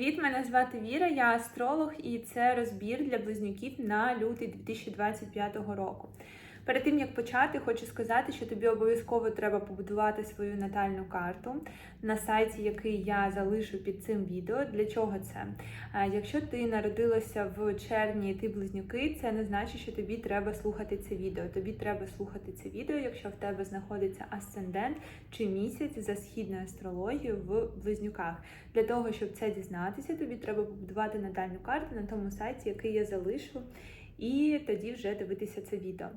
Привіт, мене звати Віра, я астролог, і це розбір для близнюків на лютий 2025 року. Перед тим як почати, хочу сказати, що тобі обов'язково треба побудувати свою натальну карту на сайті, який я залишу під цим відео. Для чого це? Якщо ти народилася в червні і ти близнюки, це не значить, що тобі треба слухати це відео. Тобі треба слухати це відео, якщо в тебе знаходиться асцендент чи місяць за східною астрологією в близнюках. Для того, щоб це дізнатися, тобі треба побудувати натальну карту на тому сайті, який я залишу, і тоді вже дивитися це відео.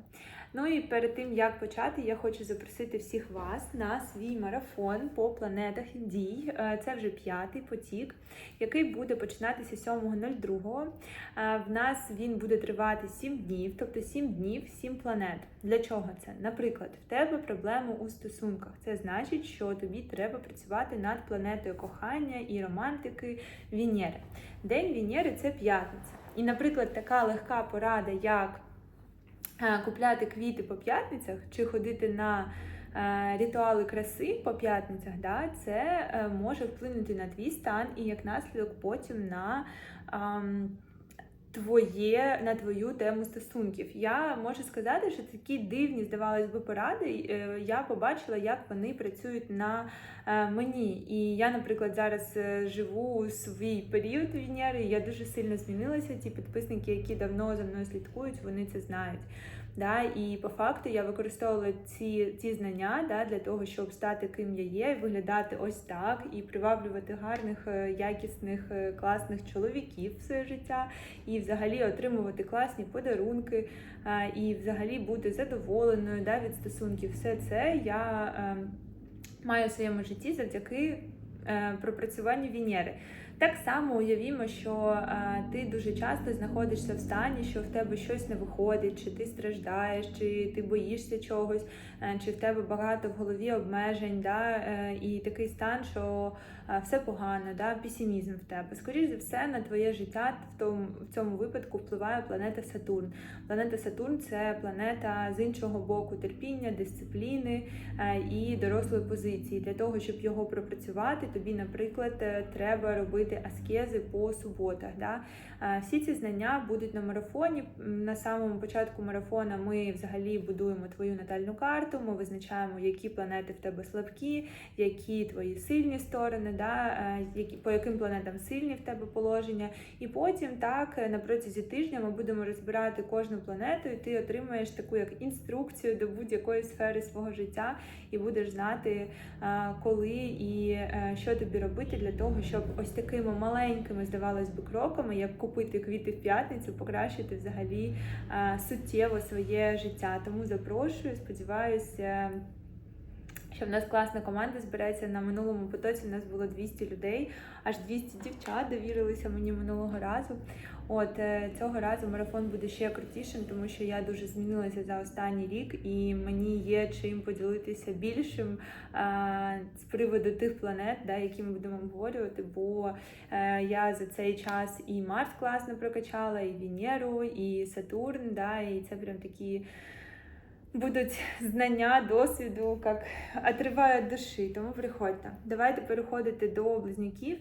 Ну і перед тим як почати, я хочу запросити всіх вас на свій марафон по планетах дій. Е, Це вже п'ятий потік, який буде починатися 7.02. Е, В нас він буде тривати 7 днів, тобто 7 днів, 7 планет. Для чого це? Наприклад, в тебе проблеми у стосунках. Це значить, що тобі треба працювати над планетою кохання і романтики Венери. День Венери це п'ятниця. І, наприклад, така легка порада, як купляти квіти по п'ятницях чи ходити на е, ритуали краси по п'ятницях, да, це е, може вплинути на твій стан і як наслідок потім на. Твоє на твою тему стосунків. Я можу сказати, що такі дивні, здавалось би, поради. е, Я побачила, як вони працюють на е, мені. І я, наприклад, зараз живу живу свій період Венери, я дуже сильно змінилася. Ті підписники, які давно за мною слідкують, вони це знають. Да, і по факту я використовувала ці, ці знання да, для того, щоб стати ким я є, виглядати ось так, і приваблювати гарних, е, якісних, е, класних чоловіків в своє життя, і взагалі отримувати класні подарунки, е, і взагалі бути задоволеною да, від стосунків. Все це я е, маю в своєму житті завдяки е, пропрацюванню Венери. Так само уявімо, що е, ти дуже часто знаходишся в стані, що в тебе щось не виходить, чи ти страждаєш, чи ти боїшся чогось, е, чи в тебе багато в голові обмежень, да, е, і такий стан, що все погано, да, песимізм в тебе. Скоріше за все, на твоє життя в тому в цьому випадку впливає планета Сатурн. Планета Сатурн це планета з іншого боку терпіння, дисципліни і дорослої позиції. Для того, щоб його пропрацювати, тобі, наприклад, треба робити аскези по суботах. Да? Всі ці знання будуть на марафоні. На самому початку марафона ми взагалі будуємо твою натальну карту. Ми визначаємо, які планети в тебе слабкі, які твої сильні сторони, да? е, по яким планетам сильні в тебе положення. І потім так е, на протязі тижня ми будемо розбирати кожну планету, і ти отримаєш таку як інструкцію до будь-якої сфери свого життя, і будеш знати, е, коли і що тобі робити для того, щоб ось такими маленькими, здавалось би, кроками, як купити квіти в п'ятницю, покращити взагалі е, суттєво своє життя. Тому запрошую, сподіваюся. Що в нас класна команда збирається на минулому потоці. У нас було 200 людей, аж 200 дівчат довірилися мені минулого разу. От е, цього разу марафон буде ще крутішим, тому що я дуже змінилася за останній рік, і мені є чим поділитися більшим а, з приводу тих планет, да, які ми будемо обговорювати. Бо е, я за цей час і Марс класно прокачала, і Венеру, і Сатурн. Да, і це прям такі будуть знання, досвіду, як отривають душі. Тому приходьте. Давайте переходити до близнюків.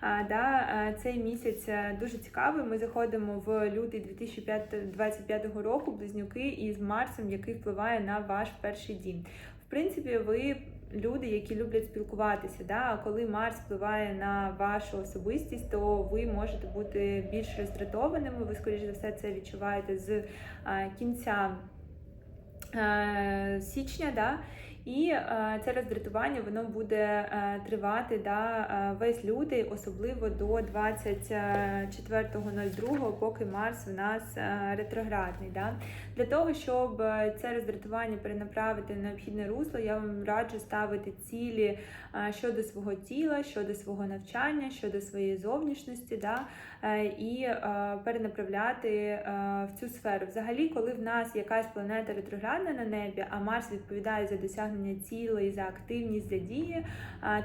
А, да, цей місяць е, дуже цікавий. Ми заходимо в лютий 2025 року. Близнюки із Марсом, який впливає на ваш перший дім. В принципі, ви. Люди, які люблять спілкуватися, да? а коли Марс впливає на вашу особистість, то ви можете бути більш роздратованими. Ви, скоріш за все, це відчуваєте з кінця е, січня, да? І е, це роздратування воно буде е, тривати да, е, весь лютий, особливо до 24.02, поки Марс в нас ретроградний. Да? Для того, щоб це роздратування перенаправити в необхідне русло, я вам раджу ставити цілі щодо свого тіла, щодо свого навчання, щодо своєї зовнішності, да? і перенаправляти в цю сферу. Взагалі, коли в нас якась планета ретроградна на небі, а Марс відповідає за досягнення цілей, за активність, за дії,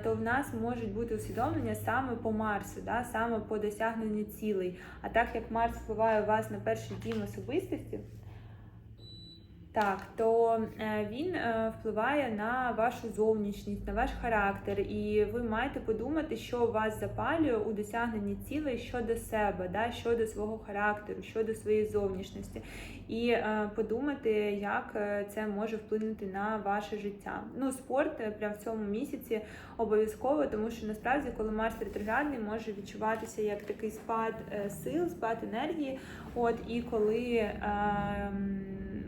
то в нас можуть бути усвідомлення саме по Марсу, да? саме по досягненню цілей. А так як Марс впливає у вас на перший дім особистості. Так, то е, він е, впливає на вашу зовнішність, на ваш характер, і ви маєте подумати, що вас запалює у досягненні цілей щодо себе, да, щодо свого характеру, щодо своєї зовнішності, і е, подумати, як це може вплинути на ваше життя. Ну, спорт прямо в цьому місяці обов'язково, тому що насправді, коли Марс ретроградний, може відчуватися як такий спад сил, спад енергії. От і коли е,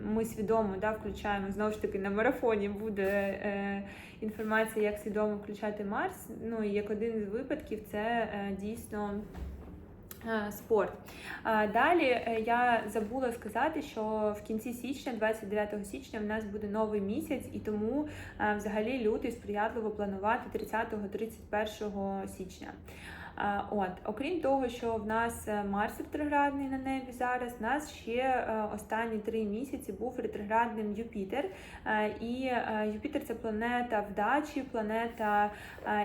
ми свідомо да, включаємо знову ж таки на марафоні буде е, інформація, як свідомо включати Марс. Ну і як один з випадків, це е, дійсно. е, Спорт. Далі е, я забула сказати, що в кінці січня, 29 січня, в нас буде новий місяць, і тому е, взагалі лютий сприятливо планувати 30-31 січня. От, окрім того, що в нас е, Марс ретроградний на небі зараз, в нас ще е, останні три місяці був ретроградним Юпітер. Е, І Юпітер це планета вдачі, планета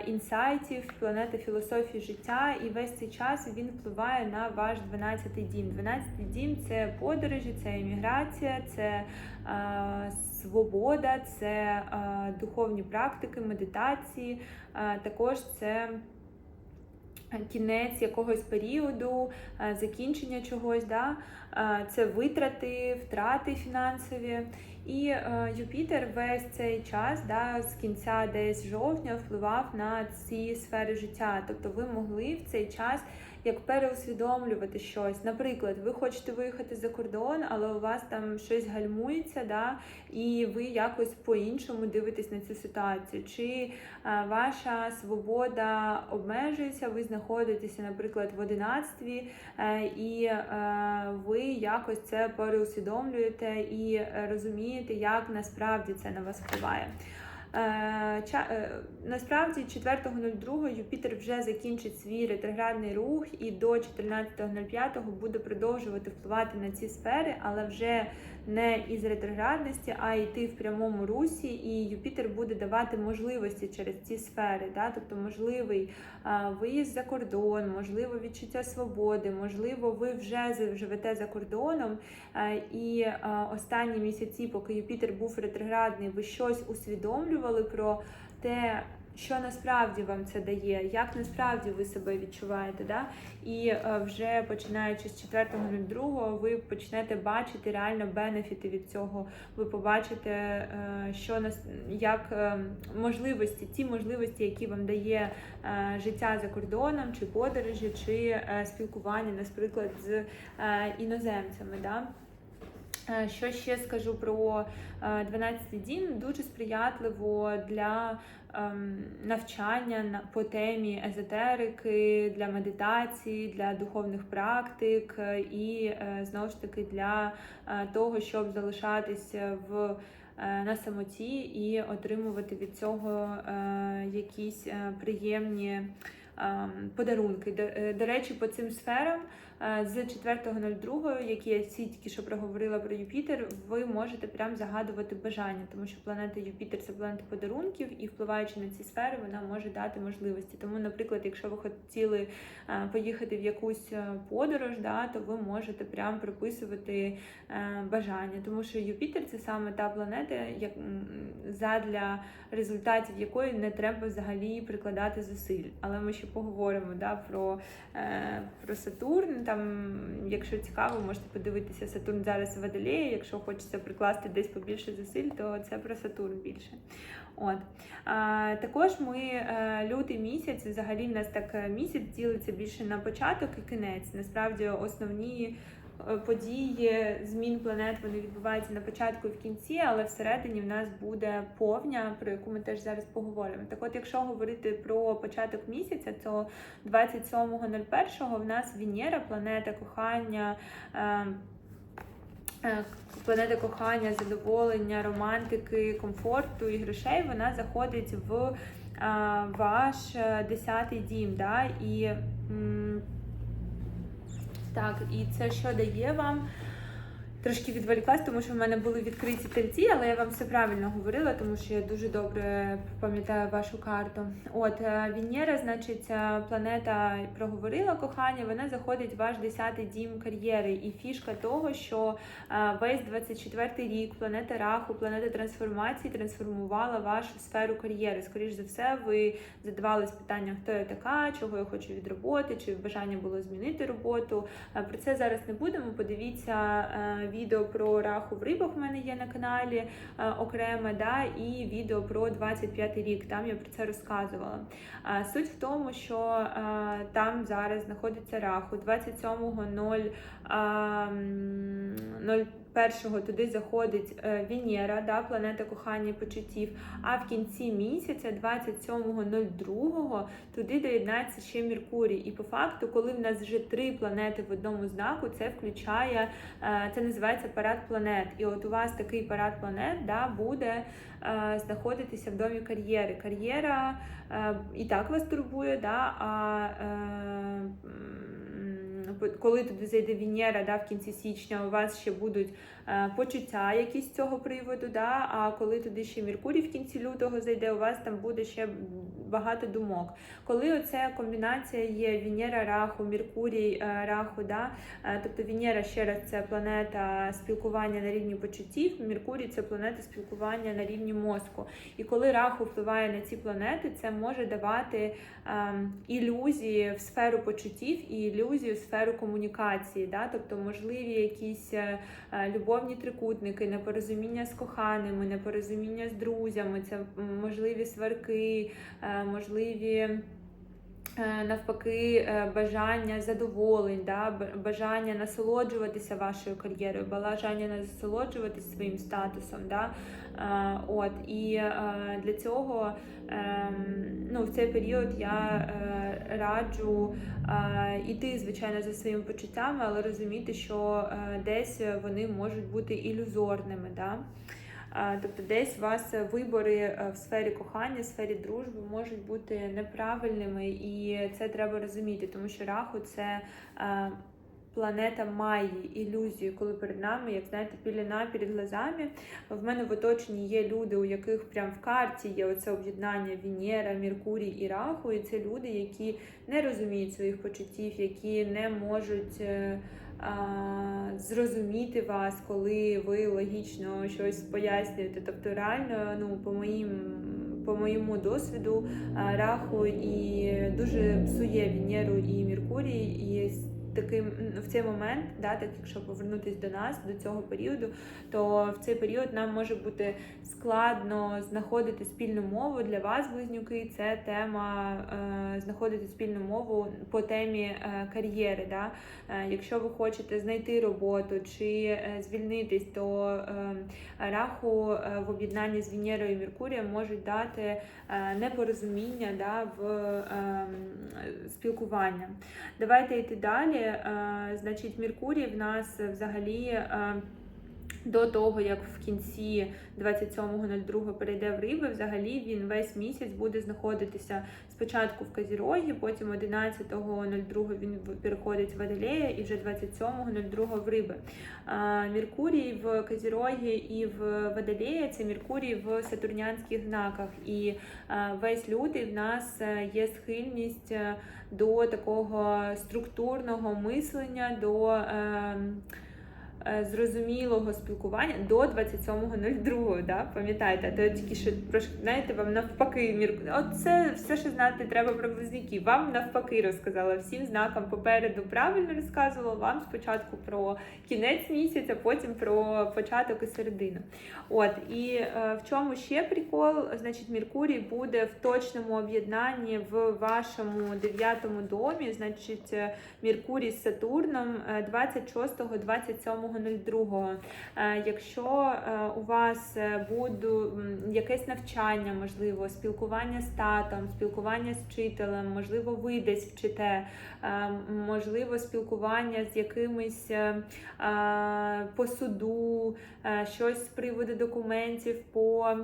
інсайтів, планета філософії життя. І весь цей час він впливає на ваш 12-й дім. 12-й дім це подорожі, це еміграція, це свобода, це духовні практики, медитації. Також це кінець якогось періоду, е, закінчення чогось, да? Е, це витрати, втрати фінансові. І е, Юпітер весь цей час, да, з кінця десь жовтня, впливав на ці сфери життя. Тобто ви могли в цей час як переусвідомлювати щось. Наприклад, ви хочете виїхати за кордон, але у вас там щось гальмується, да, і ви якось по-іншому дивитесь на цю ситуацію. Чи е, ваша свобода обмежується, ви знаходитеся, наприклад, в одинацтві, е, і е, ви якось це переусвідомлюєте і е, розумієте, як насправді це на вас впливає. Е, ча- е, Насправді 4.02 Юпітер вже закінчить свій ретроградний рух і до 14.05 буде продовжувати впливати на ці сфери, але вже не із ретроградності, а йти в прямому русі, і Юпітер буде давати можливості через ці сфери, да? тобто можливий а, виїзд за кордон, можливо, відчуття свободи, можливо, ви вже живете за кордоном, і останні місяці, поки Юпітер був ретроградний, ви щось усвідомлювали про те. Що насправді вам це дає, як насправді ви себе відчуваєте, да? і е, вже починаючи з 4.02 ви почнете бачити реально бенефіти від цього. Ви побачите, е, що нас як е, можливості, ті можливості, які вам дає життя за кордоном, чи подорожі, чи спілкування, наприклад, з іноземцями. Да? Е, Що ще скажу про 12-й дім? Дуже сприятливо для ем, навчання по темі езотерики, для медитації, для духовних практик е, і е, знову ж таки для е, того, щоб залишатися в е, на самоті і отримувати від цього е, якісь е, приємні подарунки. До, е, до речі, по цим сферам е, з 4.02, які я тільки що проговорила про Юпітер, ви можете прям загадувати бажання, тому що планета Юпітер це планета подарунків, і впливаючи на ці сфери, вона може дати можливості. Тому, наприклад, якщо ви хотіли е, поїхати в якусь подорож, да, то ви можете прям приписувати бажання, тому що Юпітер це саме та планета, як задля результатів якої не треба взагалі прикладати зусиль. Але ми ще поговоримо да, про, е, про Сатурн. Там, якщо цікаво, можете подивитися Сатурн зараз в Водолеї. Якщо хочеться прикласти десь побільше зусиль, то це про Сатурн більше. От. А, також ми е, лютий місяць, взагалі в нас так е, місяць ділиться більше на початок і кінець. Насправді основні події змін планет вони відбуваються на початку і в кінці, але всередині в нас буде повня, про яку ми теж зараз поговоримо. Так от, якщо говорити про початок місяця, то 27.01 в нас Венера, планета кохання. е, е, Планета кохання, задоволення, романтики, комфорту і грошей, вона заходить в ваш е, десятий дім. Да? І, так, і це що дає вам? Трошки відволіклась, тому що в мене були відкриті тельці, але я вам все правильно говорила, тому що я дуже добре пам'ятаю вашу карту. От е, Венера, значить, е, планета проговорила кохання, вона заходить в ваш 10-й дім кар'єри. І фішка того, що е, весь 24-й рік планета Раху, планета трансформації трансформувала вашу сферу кар'єри. Скоріш за все, ви задавались питанням, хто я така, чого я хочу від роботи, чи бажання було змінити роботу. Про це зараз не будемо. Подивіться відео про раху в рибах. в мене є на каналі е, окреме, да, і відео про 25 рік. Там я про це розказувала. А Суть в тому, що е, там зараз знаходиться раху 27.0. 01 туди заходить е, Венера, да, планета кохання і почуттів. А в кінці місяця, 27.02, туди доєднається ще Меркурій. І по факту, коли в нас вже три планети в одному знаку, це включає, е, це називається парад планет. І от у вас такий парад планет да, буде е, знаходитися в домі кар'єри. Кар'єра і так вас турбує, да, а коли туди зайде Венера да, в кінці січня, у вас ще будуть е, почуття якісь з цього приводу. Да, а коли туди ще Меркурій в кінці лютого зайде, у вас там буде ще багато думок. Коли оця комбінація є Венера, Раху, Меркурій, е, Раху, да, е, тобто Венера ще раз це планета спілкування на рівні почуттів, Меркурій це планета спілкування на рівні мозку. І коли Раху впливає на ці планети, це може давати ем, ілюзії в сферу почуттів і ілюзії в сферу комунікації, да? тобто можливі якісь е, е, любовні трикутники, непорозуміння з коханими, непорозуміння з друзями, це можливі сварки, е, можливі. Е, Навпаки, е, бажання задоволень, да, бажання насолоджуватися вашою кар'єрою, бажання насолоджуватися своїм статусом. Да. Е, От і для цього ем, ну, в цей період я раджу іти, звичайно, за своїми почуттями, але розуміти, що десь вони можуть бути ілюзорними. Да? Е, Тобто десь у вас вибори е, в сфері кохання, в сфері дружби можуть бути неправильними, і це треба розуміти, тому що раху це е, планета має ілюзію, коли перед нами, як знаєте, піліна перед глазами. В мене в оточенні є люди, у яких прям в карті є оце об'єднання Венера, Меркурій і Раху. І це люди, які не розуміють своїх почуттів, які не можуть. Зрозуміти вас, коли ви логічно щось пояснюєте. Тобто, реально, ну, по моїм по моєму досвіду, раху і дуже псує Венеру і Меркурій, і з таким в цей момент, да, так якщо повернутися до нас, до цього періоду, то в цей період нам може бути складно знаходити спільну мову для вас, близнюки. Це тема е, знаходити спільну мову по темі е, кар'єри. Да? Е, якщо ви хочете знайти роботу чи е, звільнитись, то е, раху е, в об'єднанні з Венерою і Меркурієм можуть дати е, непорозуміння да, в е, спілкування. Давайте йти далі. Е, Значить, Меркурій в нас взагалі. До того, як в кінці 27.02 перейде в риби, взагалі він весь місяць буде знаходитися спочатку в Казірогі, потім 11.02 він переходить в Водолея і вже 27.02 в риби. А, Меркурій в Казірогі і в Водолея це Меркурій в сатурнянських знаках. І весь лютий в нас е, є схильність е, до такого структурного мислення, до. ем, Е, зрозумілого спілкування до 27.02. Да? Пам'ятаєте, то тільки що трошки знаєте, вам навпаки мірку. Оце все, що знати треба про близнюків. Вам навпаки розказала всім знакам попереду. Правильно розказувала вам спочатку про кінець місяця, потім про початок і середину. От і е, в чому ще прикол? Значить, Міркурій буде в точному об'єднанні в вашому дев'ятому домі. Значить, е, Міркурій з Сатурном е, 26-27 02.02. Е, якщо е, у вас е, буде якесь навчання, можливо, спілкування з татом, спілкування з вчителем, можливо, ви десь вчите, можливо, спілкування з якимись по суду, щось з приводу документів. по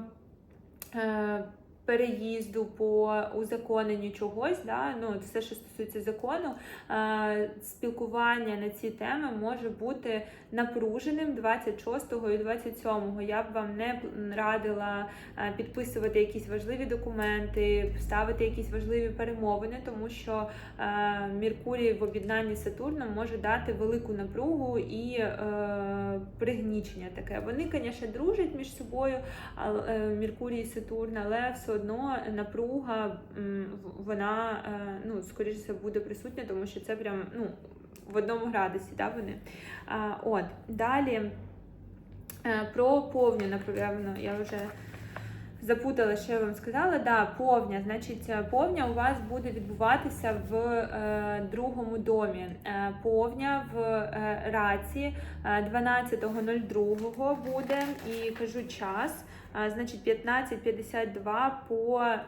переїзду, по узаконенню чогось, да, ну, все, що стосується закону, е, спілкування на ці теми може бути напруженим 26 і 27. Я б вам не радила е, підписувати якісь важливі документи, ставити якісь важливі перемовини, тому що е, Меркурій в об'єднанні з Сатурном може дати велику напругу і е, пригнічення таке. Вони, звісно, дружать між собою, але е, Меркурій і Сатурн, але все одно напруга вона е, ну, скоріше буде присутня, тому що це прям ну, в одному градусі, да, вони. От далі е, про повню, напевно, я вже. Запутала, що я вам сказала. Да, повня. Значить, е, повня у вас буде відбуватися в другому домі. Повня в раці е, 12.02 буде і кажу час. Значить, 15.52 по.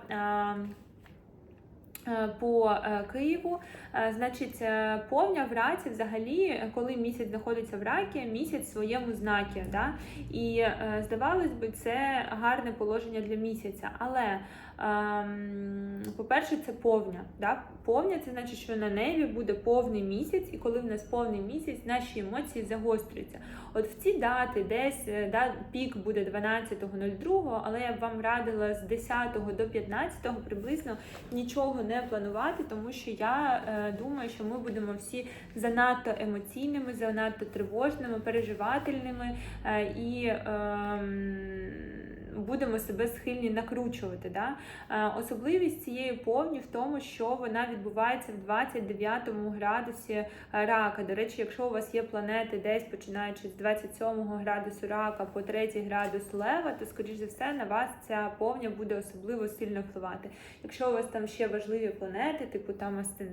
Е, по е, Києву, Е, значить, повня в раці взагалі, коли місяць знаходиться в ракі, місяць в своєму знакі. Да? І здавалось би, це гарне положення для місяця. Але, ем, по-перше, це повня. Да? Повня це значить, що на небі буде повний місяць, і коли в нас повний місяць, наші емоції загострюються. От в ці дати, десь да, пік буде 12.02, але я б вам радила з 10 до 15 приблизно нічого не планувати, тому що я е, думаю, що ми будемо всі занадто емоційними, занадто тривожними, переживательними е, і. ем, Будемо себе схильні накручувати. Да? Е, Особливість цієї повні в тому, що вона відбувається в 29 градусі рака. До речі, якщо у вас є планети десь починаючи з 27 градусу рака по 3 градус лева, то скоріш за все на вас ця повня буде особливо сильно впливати. Якщо у вас там ще важливі планети, типу там астен...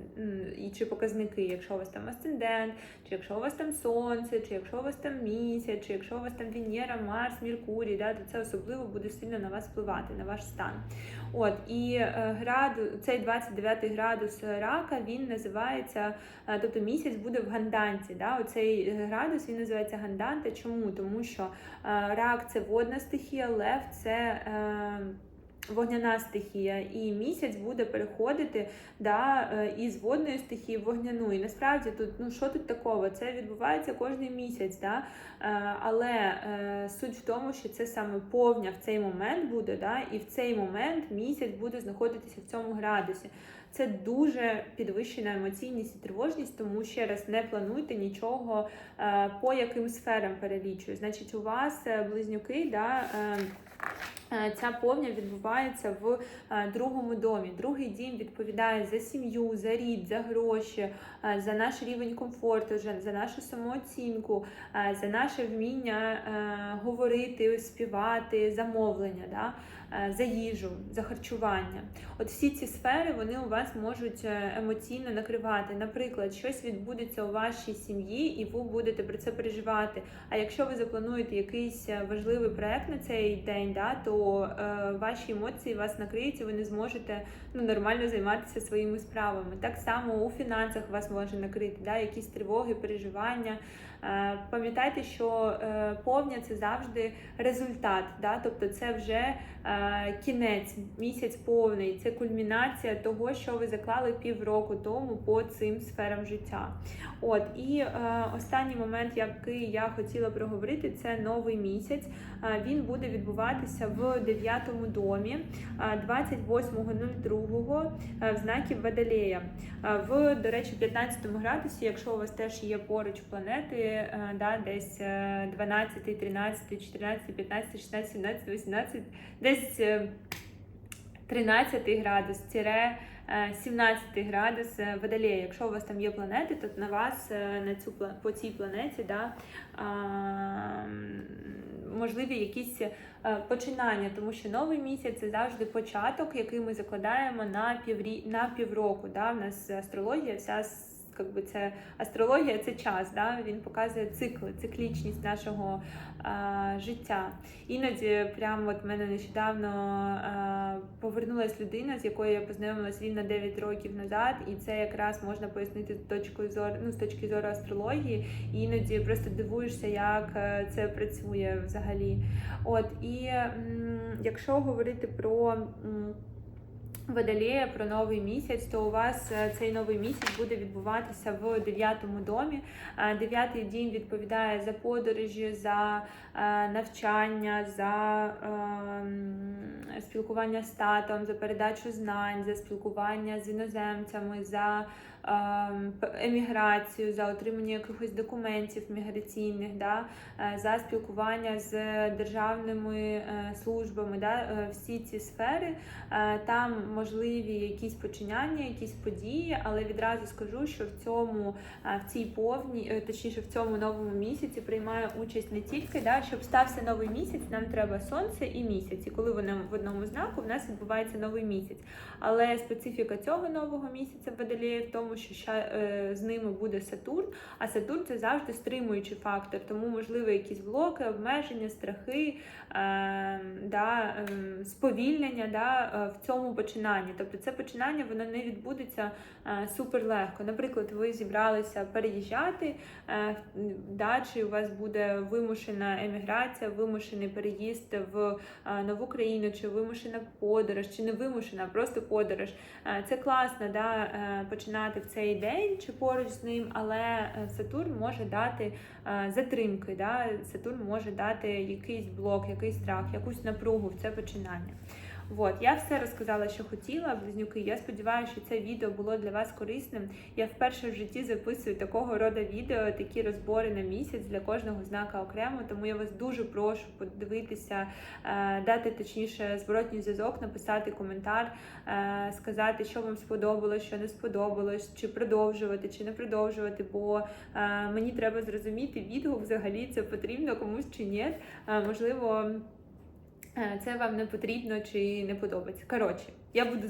чи показники, якщо у вас там асцендент, чи якщо у вас там сонце, чи якщо у вас там місяць, чи якщо у вас там Венера, Марс, Меркурій, да, то це особливо буде сильно на вас впливати, на ваш стан. От і е, граду, цей 29 градус рака він називається, е, тобто місяць буде в ганданці. Да? Оцей градус він називається ганданта. Чому? Тому що е, рак це водна стихія, лев це. Вогняна стихія, і місяць буде переходити да, е, із водної стихії в вогняну. І насправді тут ну що тут такого? Це відбувається кожен місяць. Да? Е, Але е, суть в тому, що це саме повня в цей момент буде, да? і в цей момент місяць буде знаходитися в цьому градусі. Це дуже підвищена емоційність і тривожність, тому ще раз не плануйте нічого по яким сферам перелічую. Значить, у вас близнюки, да, ця повня відбувається в е, другому домі. Другий дім відповідає за сім'ю, за рід, за гроші, е, за наш рівень комфорту, за- нашу самооцінку, е, за наше вміння е, говорити, співати, замовлення. Да? е, За їжу, за харчування. От всі ці сфери вони у вас можуть е, емоційно накривати. Наприклад, щось відбудеться у вашій сім'ї, і ви будете про це переживати. А якщо ви заплануєте якийсь е, важливий проект на цей день, да, то е, ваші емоції вас накриють, і ви не зможете ну, нормально займатися своїми справами. Так само у фінансах вас може накрити, да, якісь тривоги, переживання. Е, Пам'ятайте, що е, повня це завжди результат, да? тобто це вже е, кінець, місяць повний, це кульмінація того, що ви заклали півроку тому по цим сферам життя. От і останній момент, який я хотіла проговорити, це новий місяць. Він буде відбуватися в дев'ятому домі е, 28.02 е, в знакі Водолея. Е, В, до речі, 15 градусі, якщо у вас теж є поруч планети, да, десь е, 12, 13, 14, 15, 16, 17, 18, десь е, 13 градус, тире е, 17 градус е, Водолея. Якщо у вас там є планети, то на вас е, на цю по цій планеті да, можливі якісь е, починання, тому що новий місяць це завжди початок, який ми закладаємо на піврі на півроку. Да? У нас астрологія вся якби це астрологія, це час. Да? Він показує цикли, циклічність нашого а, життя. Іноді, прямо от мене нещодавно а, повернулася людина, з якою я познайомилася рівно 9 років назад, і це якраз можна пояснити з точкою зору, ну, з точки зору астрології. І іноді просто дивуєшся, як е, це працює взагалі. От і м, якщо говорити про. м, Водолея про новий місяць, то у вас е, цей новий місяць буде відбуватися в дев'ятому домі. Е, Дев'ятий дім відповідає за подорожі, за е, навчання, за ем, спілкування з татом, за передачу знань, за спілкування з іноземцями, за еміграцію, за отримання якихось документів міграційних, да, е, за спілкування з державними е, службами. Да, е, всі ці сфери Там можливі якісь починання, якісь події, але відразу скажу, що в цьому в цій повній, точніше в цьому новому місяці приймає участь не тільки да, щоб стався новий місяць, нам треба сонце і місяць. І коли вони в одному знаку, в нас відбувається новий місяць. Але специфіка цього нового місяця Водолея в тому, що ща, е, з ними буде Сатурн, а Сатурн це завжди стримуючий фактор, тому можливо якісь блоки, обмеження, страхи, е, да, е, сповільнення да, е, в цьому починанні. Тобто це починання воно не відбудеться е, супер легко. Наприклад, ви зібралися переїжджати, е, да, чи у вас буде вимушена еміграція, вимушений переїзд в нову країну, чи вимушена подорож, чи не вимушена, а просто подорож. Це класно да, е, в цей день чи поруч з ним, але е, Сатурн може дати е, затримки. Да? Сатурн може дати якийсь блок, якийсь страх, якусь напругу в це починання. От, я все розказала, що хотіла, близнюки. Я сподіваюся, що це відео було для вас корисним. Я вперше в житті записую такого роду відео, такі розбори на місяць для кожного знака окремо. Тому я вас дуже прошу подивитися, е, дати точніше зворотній зв'язок, написати коментар, е, сказати, що вам сподобалось, що не сподобалось, чи продовжувати, чи не продовжувати. Бо е, мені треба зрозуміти відгук, взагалі це потрібно комусь чи ні. Можливо. Е, Це вам не потрібно чи не подобається. Коротше, я буду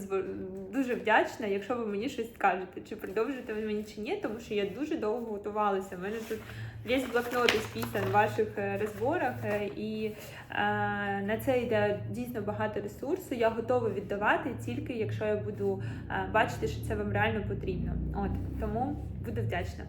дуже вдячна, якщо ви мені щось скажете, чи продовжите ви мені чи ні, тому що я дуже довго готувалася. У мене тут весь блокнот ісписан в ваших е, розборах, е, і на це йде дійсно багато ресурсу. Я готова віддавати тільки якщо я буду бачити, що це вам реально потрібно. От тому буду вдячна.